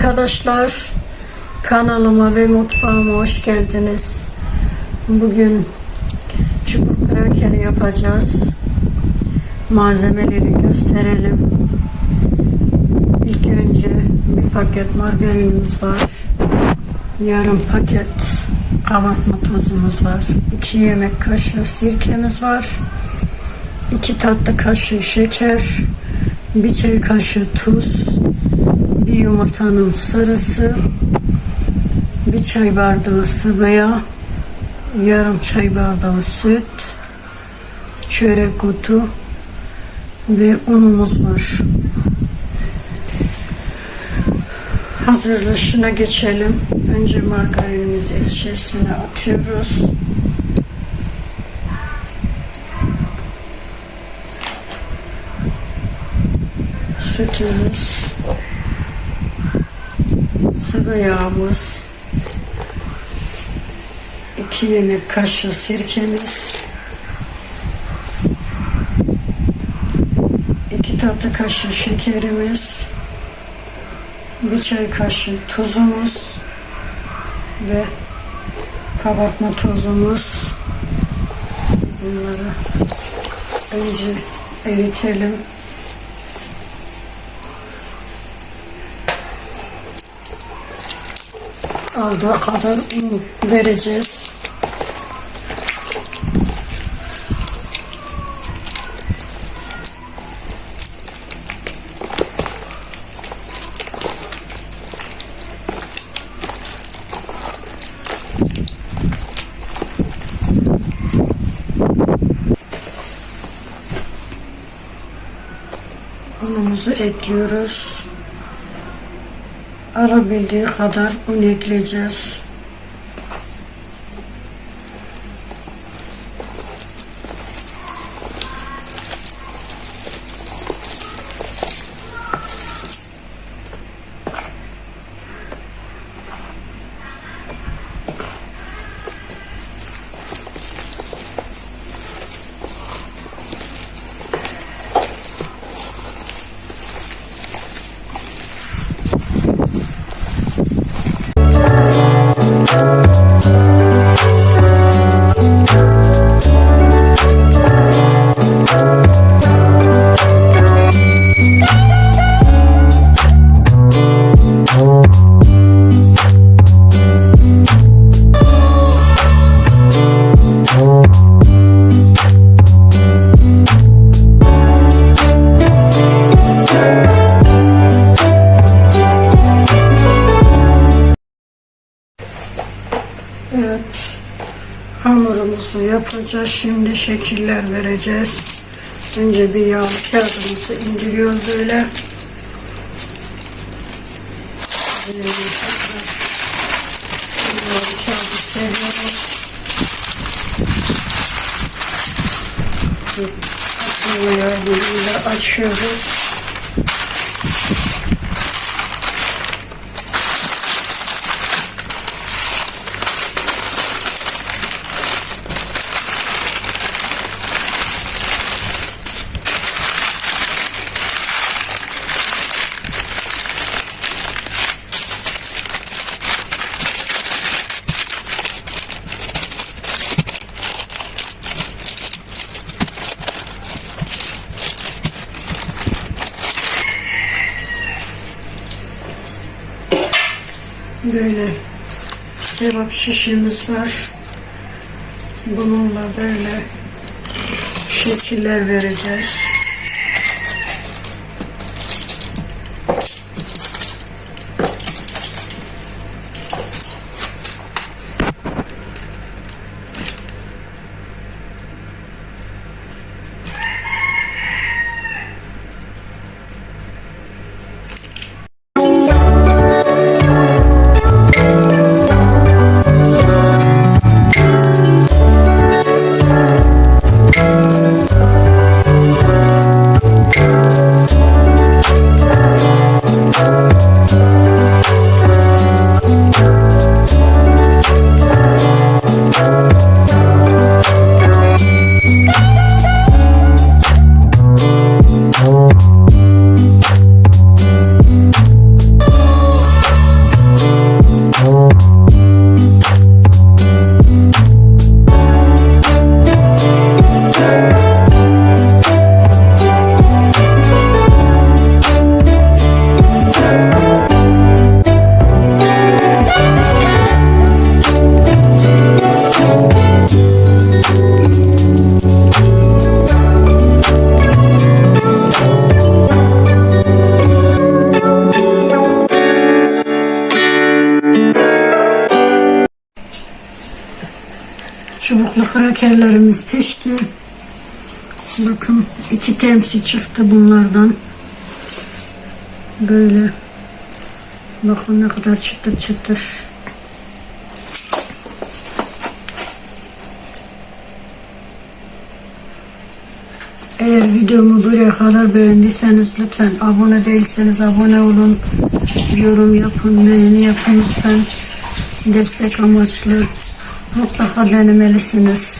Arkadaşlar kanalıma ve mutfağıma hoş geldiniz. Bugün çubuk krakeri yapacağız. Malzemeleri gösterelim. İlk önce bir paket margarinimiz var. Yarım paket kabartma tozumuz var. 2 yemek kaşığı sirkemiz var. 2 tatlı kaşığı şeker. Bir çay kaşığı tuz bir yumurtanın sarısı, bir çay bardağı sıvı yağ, yarım çay bardağı süt, çörek otu ve unumuz var. Hazırlaşına geçelim. Önce margarinimizi içerisine atıyoruz. Sütümüz sıvı yağımız, 2 yemek kaşığı sirkemiz, 2 tatlı kaşığı şekerimiz, bir çay kaşığı tuzumuz ve kabartma tozumuz. Bunları önce eritelim. Aldığı kadar un vereceğiz. Unumuzu ekliyoruz. Alabildiği kadar un ekleyeceğiz. Hamurumuzu yapacağız. Şimdi şekiller vereceğiz. Önce bir yağ kağıdımızı indiriyoruz böyle. Böyle kağıdı seriyoruz. Bu yardımıyla açıyoruz. Böyle kebap şişimiz var. Bununla böyle şekiller vereceğiz. Çubuklu krakerlerimiz pişti. Bakın iki temsi çıktı bunlardan. Böyle. Bakın ne kadar çıtır çıtır. Eğer videomu buraya kadar beğendiyseniz lütfen abone değilseniz abone olun. Yorum yapın, beğeni yapın lütfen. Destek amaçlı mutlaka denemelisiniz.